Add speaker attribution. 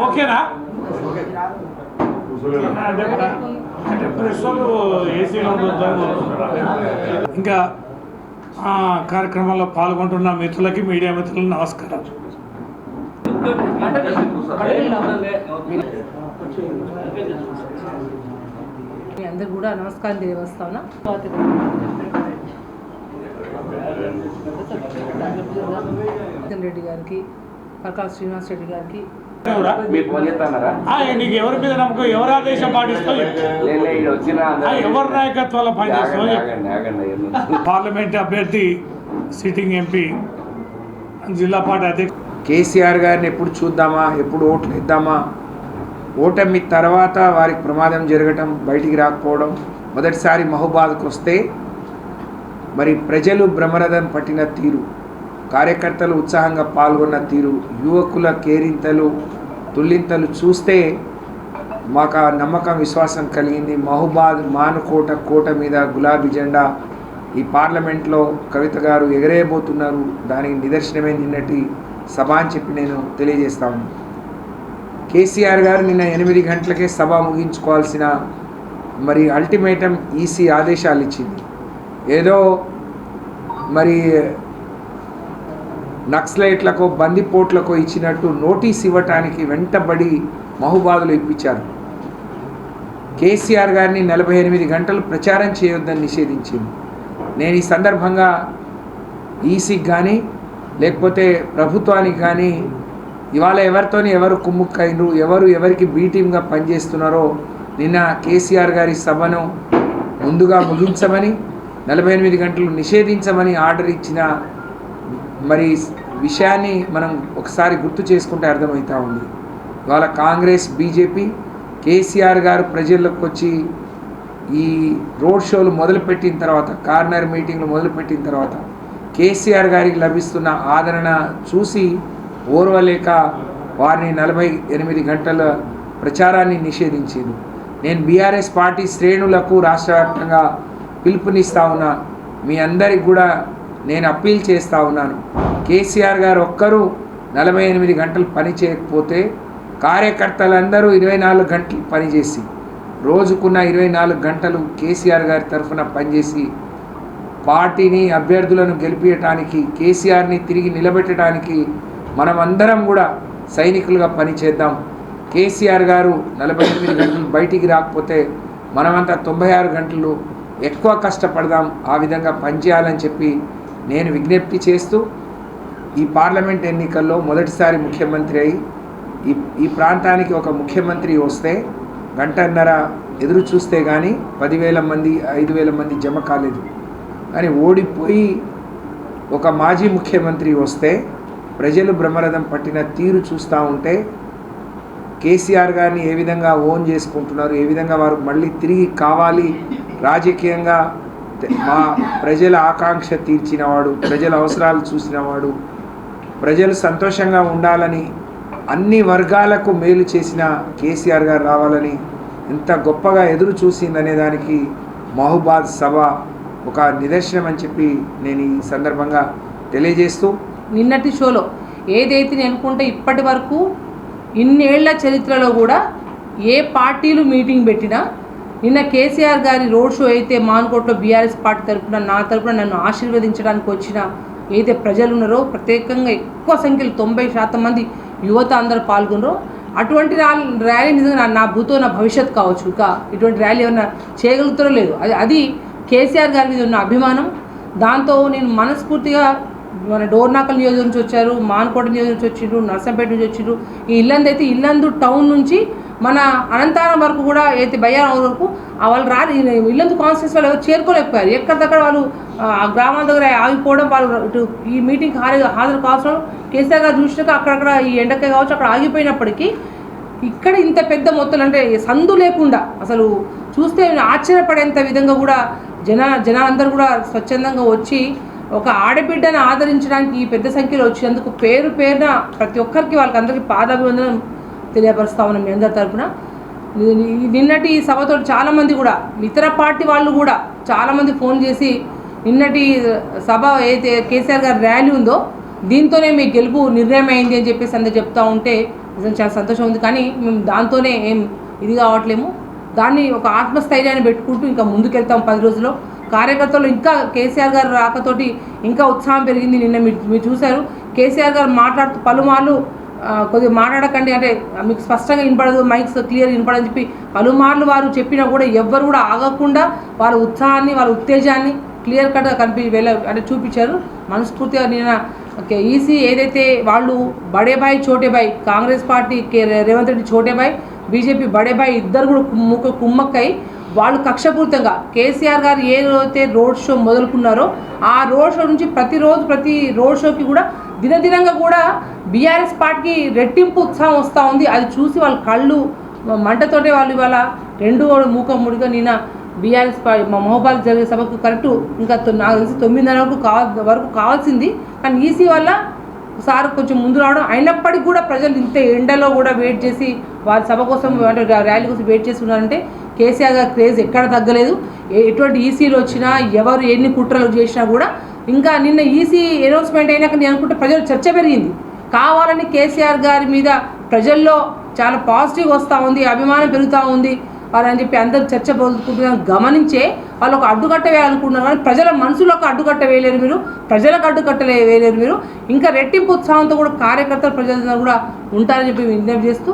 Speaker 1: ఓకేనా? ఇంకా కార్యక్రమంలో పాల్గొంటున్న మిత్రులకి మీడియా మిత్రులకు నమస్కారం
Speaker 2: మీ అందరు కూడా నమస్కారం తెలియవస్తా ఉన్నా రెడ్డి గారికి ప్రకాశ్ శ్రీనివాస్ రెడ్డి గారికి
Speaker 1: నీకు ఎవరి మీద నమ్మకం? ఎవరు ఆదేశం పాటిస్తావు? ఎవరి నాయకత్వాల పనిచేస్తావు పార్లమెంట్ అభ్యర్థి సిట్టింగ్ ఎంపీ జిల్లా పార్టీ అధ్యక్షుడు
Speaker 3: కేసీఆర్ గారిని ఎప్పుడు చూద్దామా? ఎప్పుడు ఓట్లు ఇద్దామా ఓటమి తర్వాత వారికి ప్రమాదం జరగటం బయటికి రాకపోవడం మొదటిసారి మహబాద్కు వస్తే మరి ప్రజలు బ్రహ్మరథం పట్టిన తీరు కార్యకర్తలు ఉత్సాహంగా పాల్గొన్న తీరు యువకుల కేరింతలు తుల్లింతలు చూస్తే మాకు ఆ నమ్మకం విశ్వాసం కలిగింది. మహుబాద్ మానుకోట కోట మీద గులాబీ జెండా ఈ పార్లమెంట్లో కవిత గారు ఎగరేయబోతున్నారు. దానికి నిదర్శనమే నిన్నటి సభ అని చెప్పి నేను తెలియజేస్తాను కేసీఆర్ గారు నిన్న ఎనిమిది గంటలకే సభ ముగించుకోవాల్సిన మరి అల్టిమేటం ఈసీ ఆదేశాలు ఇచ్చింది. ఏదో మరి నక్సలైట్లకు బందిపోట్లకు ఇచ్చినట్టు నోటీస్ ఇవ్వటానికి వెంటబడి మహుబాదులు ఇప్పించారు. కేసీఆర్ గారిని నలభై ఎనిమిది గంటలు ప్రచారం చేయొద్దని నిషేధించింది. నేను ఈ సందర్భంగా ఈసీకి కానీ లేకపోతే ప్రభుత్వానికి కానీ ఇవాళ ఎవరితోని ఎవరు కుమ్ముక్కైనరు ఎవరు ఎవరికి బీ టీమ్గా పనిచేస్తున్నారో నిన్న కేసీఆర్ గారి సభను ముందుగా ముగించమని నలభై ఎనిమిది గంటలు నిషేధించమని ఆర్డర్ ఇచ్చిన మరి విషయాన్ని మనం ఒకసారి గుర్తు చేసుకుంటే అర్థమవుతూ ఉంది. ఇవాళ కాంగ్రెస్ బీజేపీ కేసీఆర్ గారు ప్రజల్లోకి వచ్చి ఈ రోడ్ షోలు మొదలుపెట్టిన తర్వాత కార్నర్ మీటింగ్లు మొదలుపెట్టిన తర్వాత కేసీఆర్ గారికి లభిస్తున్న ఆదరణ చూసి ఓర్వలేక వారిని నలభై ఎనిమిది గంటల ప్రచారాన్ని నిషేధించింది. నేను బీఆర్ఎస్ పార్టీ శ్రేణులకు రాష్ట్ర వ్యాప్తంగా పిలుపునిస్తా ఉన్నా మీ అందరికి కూడా నేను అప్పీల్ చేస్తూ ఉన్నాను. కేసీఆర్ గారు ఒక్కరూ నలభై ఎనిమిది గంటలు పని చేయకపోతే కార్యకర్తలందరూ ఇరవై నాలుగు గంటలు పనిచేసి రోజుకున్న ఇరవై నాలుగు గంటలు కేసీఆర్ గారి తరఫున పనిచేసి పార్టీని అభ్యర్థులను గెలిపించడానికి కేసీఆర్ని తిరిగి నిలబెట్టడానికి మనమందరం కూడా సైనికులుగా పనిచేద్దాం కేసీఆర్ గారు నలభై ఎనిమిది గంటలు బయటికి రాకపోతే మనమంతా తొంభై ఆరు గంటలు ఎక్కువ కష్టపడదాం ఆ విధంగా పనిచేయాలని చెప్పి నేను విజ్ఞప్తి చేస్తూ ఈ పార్లమెంట్ ఎన్నికల్లో మొదటిసారి ముఖ్యమంత్రి అయి ఈ ఈ ప్రాంతానికి ఒక ముఖ్యమంత్రి వస్తే గంటన్నర ఎదురు చూస్తే కానీ పదివేల మంది ఐదు వేల మంది జమ కాలేదు. కానీ ఓడిపోయి ఒక మాజీ ముఖ్యమంత్రి వస్తే ప్రజలు బ్రహ్మరథం పట్టిన తీరు చూస్తూ ఉంటే కేసీఆర్ గారిని ఏ విధంగా ఓన్ చేసుకుంటున్నారు ఏ విధంగా వారు మళ్ళీ తిరిగి కావాలి రాజకీయంగా మా ప్రజల ఆకాంక్ష తీర్చినవాడు ప్రజల అవసరాలు చూసినవాడు ప్రజలు సంతోషంగా ఉండాలని అన్ని వర్గాలకు మేలు చేసిన కేసీఆర్ గారు రావాలని ఎంత గొప్పగా ఎదురు చూసిందనే దానికి మహుబాద్ సభ ఒక నిదర్శనం అని చెప్పి నేను ఈ సందర్భంగా తెలియజేస్తూ
Speaker 2: నిన్నటి షోలో ఏదైతే నేను అనుకుంటే ఇప్పటి వరకు ఇన్నేళ్ళ చరిత్రలో కూడా ఏ పార్టీలు మీటింగ్ పెట్టినా నిన్న కేసీఆర్ గారి రోడ్ షో అయితే మాన్కోట్లో బీఆర్ఎస్ పార్టీ తరపున నా తరపున నన్ను ఆశీర్వదించడానికి వచ్చిన ఏదైతే ప్రజలు ఉన్నారో ప్రత్యేకంగా ఎక్కువ సంఖ్యలో తొంభై శాతం మంది యువత అందరూ పాల్గొనరో అటువంటి ర్యాలీ ర్యాలీ నిజంగా నా- భూతో నా భవిష్యత్ కావచ్చు. ఇంకా ఇటువంటి ర్యాలీ ఏమన్నా చేయగలుగుతారో లేదు. అది అది కేసీఆర్ గారి మీద ఉన్న అభిమానం. దాంతో నేను మనస్ఫూర్తిగా మన డోర్నాకల్ నియోజకవర్గం నుంచి వచ్చారు మాన్కోట నియోజకవర్గం నుంచి వచ్చిండ్రు నర్సంపేట నుంచి వచ్చిండ్రు. ఈ ఇల్లందు అయితే ఇల్లందు టౌన్ నుంచి మన అనంతారం వరకు కూడా అయితే బయ్యారం వరకు వాళ్ళు రా ఇల్లందు కాన్స్టిట్యూన్స్ వాళ్ళు ఎవరు చేరుకోలేకపోయారు. ఎక్కడిదక్కడ వాళ్ళు ఆ, గ్రామాల దగ్గర ఆగిపోవడం వాళ్ళు ఇటు ఈ మీటింగ్కి హాజరు హాజరు కావాల్సిన కేసీఆర్ గారు చూసినాక అక్కడక్కడ ఈ ఎండకే కావచ్చు అక్కడ ఆగిపోయినప్పటికీ ఇక్కడ ఇంత పెద్ద మొత్తం అంటే సందు లేకుండా అసలు చూస్తే ఆశ్చర్యపడేంత విధంగా కూడా జన జనాలందరూ కూడా స్వచ్ఛందంగా వచ్చి ఒక ఆడబిడ్డను ఆదరించడానికి ఈ పెద్ద సంఖ్యలో వచ్చినందుకు పేరు పేరున ప్రతి ఒక్కరికి వాళ్ళకి అందరికీ పాదాభివందనం. తెలియపరుస్తా ఉన్నాం మీ అందరి తరఫున నిన్నటి సభతో చాలామంది కూడా ఇతర పార్టీ వాళ్ళు కూడా చాలామంది ఫోన్ చేసి నిన్నటి సభ ఏదైతే కేసీఆర్ గారి ర్యాలీ ఉందో దీంతోనే మీ గెలుపు నిర్ణయం అయింది అని చెప్పేసి అందరు చెప్తా ఉంటే నిజంగా చాలా సంతోషం ఉంది. కానీ మేము దాంతోనే ఏం ఇది కావట్లేము. దాన్ని ఒక ఆత్మస్థైర్యాన్ని పెట్టుకుంటూ ఇంకా ముందుకెళ్తాం పది రోజుల్లో. కార్యకర్తలు ఇంకా కేసీఆర్ గారు రాకతోటి ఇంకా ఉత్సాహం పెరిగింది నిన్న మీరు మీరు చూశారు. కేసీఆర్ గారు మాట్లాడుతూ పలుమార్లు కొద్దిగా మాట్లాడకండి అంటే మీకు స్పష్టంగా వినపడదు మైక్స్ క్లియర్ వినపడని చెప్పి పలుమార్లు వారు చెప్పినా కూడా ఎవ్వరు కూడా ఆగకుండా వాళ్ళ ఉత్సాహాన్ని వాళ్ళ ఉత్తేజాన్ని క్లియర్ కట్గా కనిపి వెళ్ళ అంటే చూపించారు. మనస్ఫూర్తిగా నిన్న ఓకే ఈసీ ఏదైతే వాళ్ళు బడేబాయ్ చోటేబాయ్ కాంగ్రెస్ పార్టీ కే- రేవంత్ రెడ్డి చోటేబాయ్ బీజేపీ బడేబాయ్ ఇద్దరు కూడా కుమ్ముక కుమ్మక్కై వాళ్ళు కక్షపూరితంగా కేసీఆర్ గారు ఏదైతే రోడ్ షో మొదలుకున్నారో ఆ రోడ్ షో నుంచి ప్రతిరోజు ప్రతి రోడ్ షోకి కూడా దినదినంగా కూడా బీఆర్ఎస్ పార్టీకి రెట్టింపు ఉత్సాహం వస్తూ ఉంది. అది చూసి వాళ్ళ కళ్ళు మంటతోటే వాళ్ళు ఇవాళ రెండు మూకమ్ముడిగా నిన్న బీఆర్ఎస్ మా మహోబాల్ జరిగే సభకు కరెక్ట్ ఇంకా నాకు తెలిసి తొమ్మిదిన్నర వరకు కావ వరకు కావాల్సింది. కానీ ఈసీ వల్ల సార్ కొంచెం ముందు రావడం అయినప్పటికీ కూడా ప్రజలు ఇంత ఎండలో కూడా వెయిట్ చేసి వారి సభ కోసం ర్యాలీ కోసం వెయిట్ చేసి ఉన్నారంటే కేసీఆర్ గారి క్రేజ్ ఎక్కడ తగ్గలేదు. ఎటువంటి ఈసీలు వచ్చినా ఎవరు ఎన్ని కుట్రలు చేసినా కూడా ఇంకా నిన్న ఈసీ అనౌన్స్మెంట్ అయినాక నేను అనుకుంటే ప్రజలు చర్చ పెరిగింది. కావాలని కేసీఆర్ గారి మీద ప్రజల్లో చాలా పాజిటివ్ వస్తూ ఉంది అభిమానం పెరుగుతూ ఉంది. వారు అని చెప్పి అందరూ చర్చ పొందుకుంటున్నారు గమనించే వాళ్ళు ఒక అడ్డుకట్ట వేయాలనుకుంటున్నారు కానీ ప్రజల మనసులకు అడ్డుకట్ట వేయలేరు మీరు ప్రజలకు అడ్డుకట్ట వేయలేరు మీరు. ఇంకా రెట్టింపు ఉత్సాహంతో కూడా కార్యకర్తలు ప్రజలందరూ కూడా ఉంటారని చెప్పి విజ్ఞప్తి చేస్తూ